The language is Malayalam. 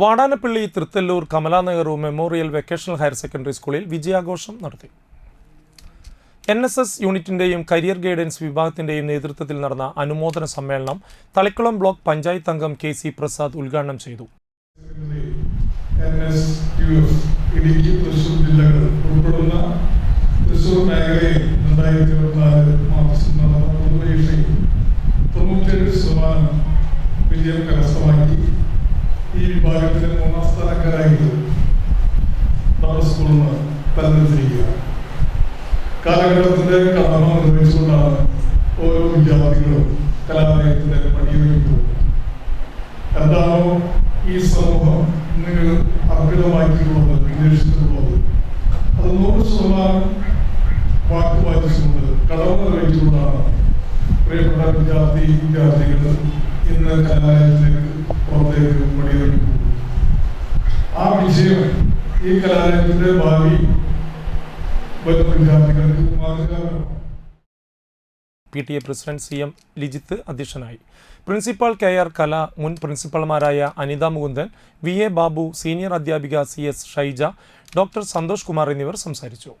Vadanappally Thrithallur Kamala Nehru memorial vocational higher secondary സ്കൂളിൽ വിജയാഘോഷം നടത്തി. എൻ എസ് എസ് യൂണിറ്റിന്റെയും കരിയർ ഗൈഡൻസ് വിഭാഗത്തിന്റെയും നേതൃത്വത്തിൽ നടന്ന അനുമോദന സമ്മേളനം തളിക്കുളം ബ്ലോക്ക് പഞ്ചായത്ത് അംഗം കെ സി പ്രസാദ് ഉദ്ഘാടനം ചെയ്തു. തൃശൂർ വിജയം കരസ്ഥമാക്കി. ഈ വിഭാഗത്തിലെ മൂന്നാം സ്ഥാനക്കാരായിട്ട് നമ്മുടെ സ്കൂളിൽ നിന്ന് തെരഞ്ഞെടുത്തിരിക്കുക കാലഘട്ടത്തിന്റെ കടമ നിർവഹിച്ചുകൊണ്ടാണ് ഓരോ വിദ്യാർത്ഥികളും കലാലയത്തിന്റെ പടിയൊരുക്കുന്നത് എന്താണോ ഈ സമൂഹം നിങ്ങൾ അർപ്പിതമാക്കിയിട്ടുള്ളത് വിന്യസിച്ചിട്ടുള്ളത് അത് നൂറ് ശതമാനം വാക്ക് പാലിച്ചുകൊണ്ട് കടമ നിർവഹിച്ചുകൊണ്ടാണ് പ്രിയപ്പെട്ട വിദ്യാർത്ഥി വിദ്യാർത്ഥികൾ കലാലയത്തിലേക്ക് ആ ഈ കലാലയത്തിന്റെ P T A president C M Lijith അധ്യക്ഷനായി. പ്രിൻസിപ്പാൾ കെ ആർ കല മുൻ പ്രിൻസിപ്പൽമാരായ Anitha Mukundan V A Babu senior അധ്യാപിക C S Shaija doctor Santhosh Kumar എന്നിവർ സംസാരിച്ചു.